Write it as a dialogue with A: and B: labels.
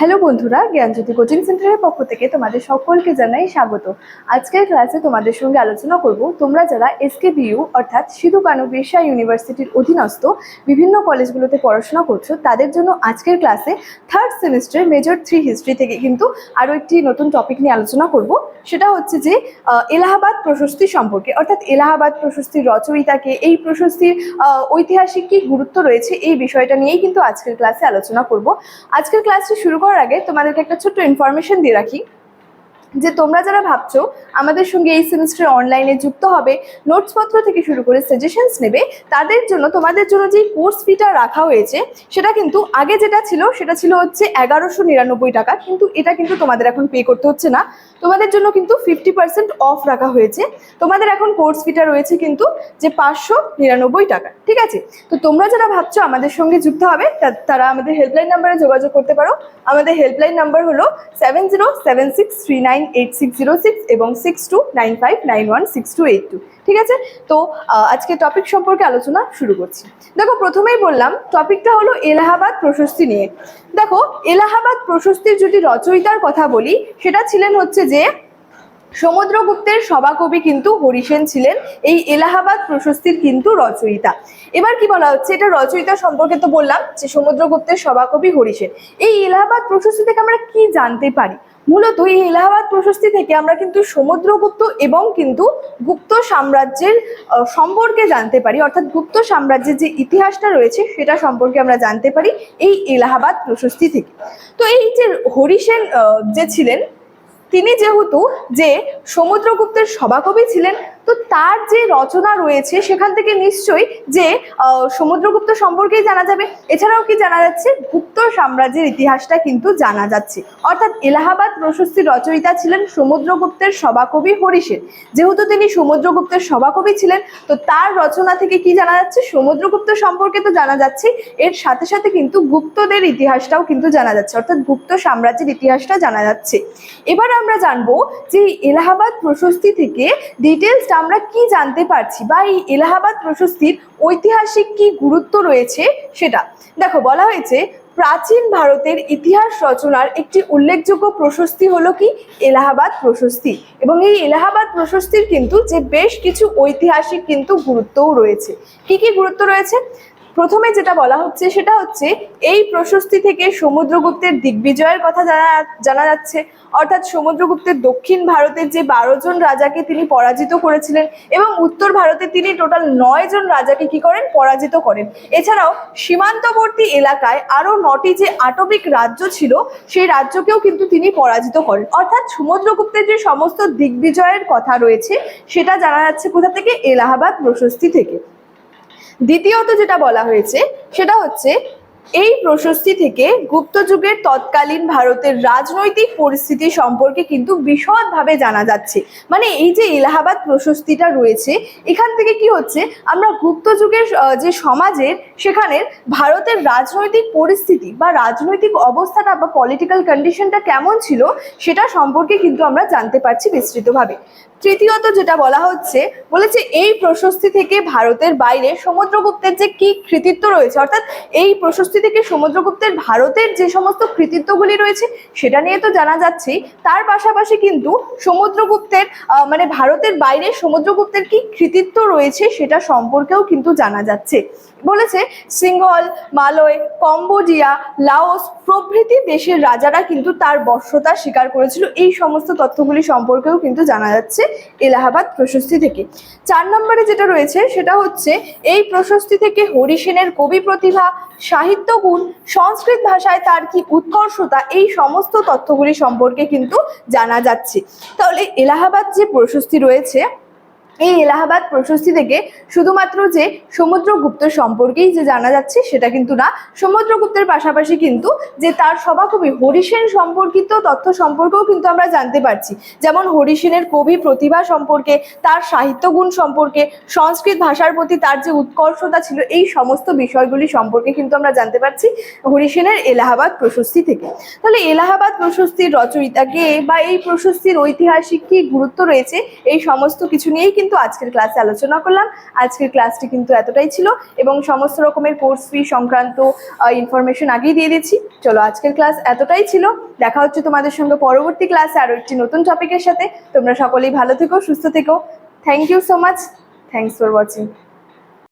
A: Hello বন্ধুরা, জ্ঞানজ্যোতি coaching সেন্টারের পক্ষ থেকে তোমাদের সকলকে জানাই স্বাগত। আজকের ক্লাসে তোমাদের সঙ্গে আলোচনা করব, তোমরা যারা এসকে বিইউ অর্থাৎ সিধু কানু বিরসা ইউনিভার্সিটির অধীনস্থ বিভিন্ন কলেজগুলোতে পড়াশোনা করছ, তাদের জন্য আজকের ক্লাসে third semester major three history থেকে কিন্তু আরও একটি নতুন টপিক নিয়ে আলোচনা করব। সেটা হচ্ছে যে এলাহাবাদ প্রশস্তি সম্পর্কে, অর্থাৎ এলাহাবাদ প্রশস্তির রচয়িতাকে, এই প্রশস্তির ঐতিহাসিক কী গুরুত্ব রয়েছে, এই বিষয়টা নিয়েই কিন্তু আজকের ক্লাসে আলোচনা করব। আজকের ক্লাসটি শুরু করার আগে তোমাদেরকে একটা ছোট্ট ইনফরমেশন দিয়ে রাখি। যে তোমরা যারা ভাবছ আমাদের সঙ্গে এই সেমিস্টারে অনলাইনে যুক্ত হবে নোটসপত্র থেকে শুরু করে সাজেশনস নেবে, তাদের জন্য, তোমাদের জন্য যেই কোর্স ফিটা রাখা হয়েছে, সেটা কিন্তু আগে যেটা ছিল, সেটা ছিল হচ্ছে এগারোশো নিরানব্বই টাকা, কিন্তু এটা কিন্তু তোমাদের এখন পে করতে হচ্ছে না। তোমাদের জন্য কিন্তু ফিফটি পার্সেন্ট অফ রাখা হয়েছে। তোমাদের এখন কোর্স ফিটা রয়েছে কিন্তু যে পাঁচশো নিরানব্বই টাকা, ঠিক আছে? তো তোমরা যারা ভাবছ আমাদের সঙ্গে যুক্ত হবে তারা আমাদের হেল্পলাইন নাম্বারে যোগাযোগ করতে পারো। আমাদের হেল্পলাইন নাম্বার হলো seven zero seven six three nine এবং সিক্স ঠিক আছে? তো আজকে টপিক সম্পর্কে আলোচনা শুরু করছি। দেখো, প্রথমেই বললাম টপিকটা হলো এলাহাবাদ প্রশস্তি নিয়ে। দেখো, এলাহাবাদ প্রশস্তির যদি রচয়িতার কথা বলি, সেটা ছিলেন হচ্ছে যে সমুদ্রগুপ্তের সভাকবি কিন্তু হরিসেন ছিলেন, এই এলাহাবাদ প্রশস্তির কিন্তু রচয়িতা। এবার কি বলা হচ্ছে? এটা রচয়িতা সম্পর্কে তো বললাম যে সমুদ্রগুপ্তের সভাকবি হরিসেন এই এলাহাবাদ প্রশস্তি থেকে আমরা কি জানতে পারি? মূলত এই এলাহাবাদ প্রশস্তি থেকে আমরা কিন্তু সমুদ্রগুপ্ত এবং কিন্তু গুপ্ত সাম্রাজ্যের সম্পর্কে জানতে পারি। অর্থাৎ গুপ্ত সাম্রাজ্যের যে ইতিহাসটা রয়েছে, সেটা সম্পর্কে আমরা জানতে পারি এই এলাহাবাদ প্রশস্তি থেকে। তো এই যে হরিসেন যে ছিলেন, তিনি যেহেতু যে সমুদ্রগুপ্তের সভাকবি ছিলেন তো তার যে রচনা রয়েছে, সেখান থেকে নিশ্চয়ই যে সমুদ্রগুপ্ত সম্পর্কেই জানা যাবে। এছাড়াও কি জানা যাচ্ছে? গুপ্ত সাম্রাজ্যের ইতিহাসটা কিন্তু জানা যাচ্ছে। অর্থাৎ এলাহাবাদ প্রশস্তির রচয়িতা ছিলেন সমুদ্রগুপ্তের সভাকবি হরিসেন যেহেতু তিনি সমুদ্রগুপ্তের সভাকবি ছিলেন, তো তার রচনা থেকে কি জানা যাচ্ছে? সমুদ্রগুপ্ত সম্পর্কে তো জানা যাচ্ছে। এর সাথে সাথে কিন্তু গুপ্তদের ইতিহাসটাও কিন্তু জানা যাচ্ছে। অর্থাৎ গুপ্ত সাম্রাজ্যের ইতিহাসটা জানা যাচ্ছে। এবার আমরা জানব যে, এলাহাবাদ প্রশস্তি থেকে ডিটেলসটা আমরা কি জানতে পারছি? বা এই এলাহাবাদ প্রশস্তির ঐতিহাসিক কি গুরুত্ব রয়েছে সেটা? দেখো, বলা হয়েছে প্রাচীন ভারতের ইতিহাস রচনার একটি উল্লেখযোগ্য প্রশস্তি হলো কি? এলাহাবাদ প্রশস্তি। এবং এই এলাহাবাদ প্রশস্তির কিন্তু যে বেশ কিছু ঐতিহাসিক কিন্তু গুরুত্বও রয়েছে। কি কি গুরুত্ব রয়েছে? প্রথমে যেটা বলা হচ্ছে সেটা হচ্ছে, এই প্রশস্তি থেকে সমুদ্রগুপ্তের দিগ্বিজয়ের কথা জানা জানা যাচ্ছে। অর্থাৎ সমুদ্রগুপ্তের দক্ষিণ ভারতের যে বারো জন রাজাকে তিনি পরাজিত করেছিলেন এবং উত্তর ভারতে তিনি টোটাল নয় জন রাজাকে কি করেন? পরাজিত করেন। এছাড়াও সীমান্তবর্তী এলাকায় আরও নটি যে আটবিক রাজ্য ছিল, সেই রাজ্যকেও কিন্তু তিনি পরাজিত করেন। অর্থাৎ সমুদ্রগুপ্তের যে সমস্ত দিগ্বিজয়ের কথা রয়েছে, সেটা জানা যাচ্ছে কোথা থেকে? এলাহাবাদ প্রশস্তি থেকে। দ্বিতীয়ত যেটা বলা হয়েছে, সেটা হচ্ছে এই প্রশস্তি থেকে গুপ্ত যুগের তৎকালীন ভারতের রাজনৈতিক পরিস্থিতি সম্পর্কে কিন্তু বিশদভাবে জানা যাচ্ছে। মানে এই যে এলাহাবাদ প্রশস্তিটা রয়েছে, এখান থেকে কি হচ্ছে, আমরা গুপ্ত যুগের যে সমাজের, সেখানের ভারতের রাজনৈতিক পরিস্থিতি বা রাজনৈতিক অবস্থাটা বা পলিটিক্যাল কন্ডিশনটা কেমন ছিল, সেটা সম্পর্কে কিন্তু আমরা জানতে পারছি বিস্তৃতভাবে। তৃতীয়ত যেটা বলা হচ্ছে, বলেছে এই প্রশস্তি থেকে ভারতের বাইরে সমুদ্রগুপ্তের যে কি কৃতিত্ব রয়েছে, অর্থাৎ এই প্রশস্তি থেকে সমুদ্রগুপ্তের ভারতের যে সমস্ত কৃতিত্বগুলি রয়েছে, সেটা নিয়ে তো জানা যাচ্ছেই। তার পাশাপাশি কিন্তু সমুদ্রগুপ্তের মানে ভারতের বাইরে সমুদ্রগুপ্তের কি কৃতিত্ব রয়েছে, সেটা সম্পর্কেও কিন্তু জানা যাচ্ছে। বলেছে সিংহল মালয়, কম্বোডিয়া, লাওস প্রভৃতি দেশের রাজারা কিন্তু তার বর্ষতা স্বীকার করেছিল। এই সমস্ত তথ্যগুলি সম্পর্কেও কিন্তু জানা যাচ্ছে। এলাহাবাদ প্রশস্তি থেকে। চার নম্বরে যেটা রয়েছে সেটা হচ্ছে, এই প্রশস্তি থেকে হরিসেনের কবি প্রতিভা, সাহিত্য গুণ, সংস্কৃত ভাষায় তার কি উৎকর্ষতা, এই সমস্ত তথ্যগুলি সম্পর্কে কিন্তু জানা যাচ্ছে। তাহলে এলাহাবাদ যে প্রশস্তি রয়েছে এই এলাহাবাদ প্রশস্তি থেকে শুধুমাত্র যে সমুদ্রগুপ্ত সম্পর্কেই যে জানা যাচ্ছে সেটা কিন্তু না। সমুদ্রগুপ্তের পাশাপাশি কিন্তু যে তার সভাকবি হরিসেন সম্পর্কিত তথ্য সম্পর্কেও কিন্তু আমরা জানতে পারছি। যেমন হরিসেনের কবি প্রতিভা সম্পর্কে, তার সাহিত্য গুণ সম্পর্কে, সংস্কৃত ভাষার প্রতি তার যে উৎকর্ষতা ছিল, এই সমস্ত বিষয়গুলি সম্পর্কে কিন্তু আমরা জানতে পারছি হরিসেনের এলাহাবাদ প্রশস্তি থেকে। তাহলে এলাহাবাদ প্রশস্তির রচয়িতাকে বা এই প্রশস্তির ঐতিহাসিক কি গুরুত্ব রয়েছে, এই সমস্ত কিছু নিয়েই কিন্তু কিন্তু আজকের ক্লাসে আলোচনা করলাম। আজকের ক্লাসটি কিন্তু এতটাই ছিল এবং সমস্ত রকমের কোর্স ফি সংক্রান্ত ইনফরমেশন আগেই দিয়ে দিচ্ছি। চলো আজকের ক্লাস এতটাই ছিল। দেখা হচ্ছে তোমাদের সঙ্গে পরবর্তী ক্লাসে আরও একটি নতুন টপিকের সাথে। তোমরা সকলেই ভালো থেকো, সুস্থ থেকো। Thank you so much thanks for watching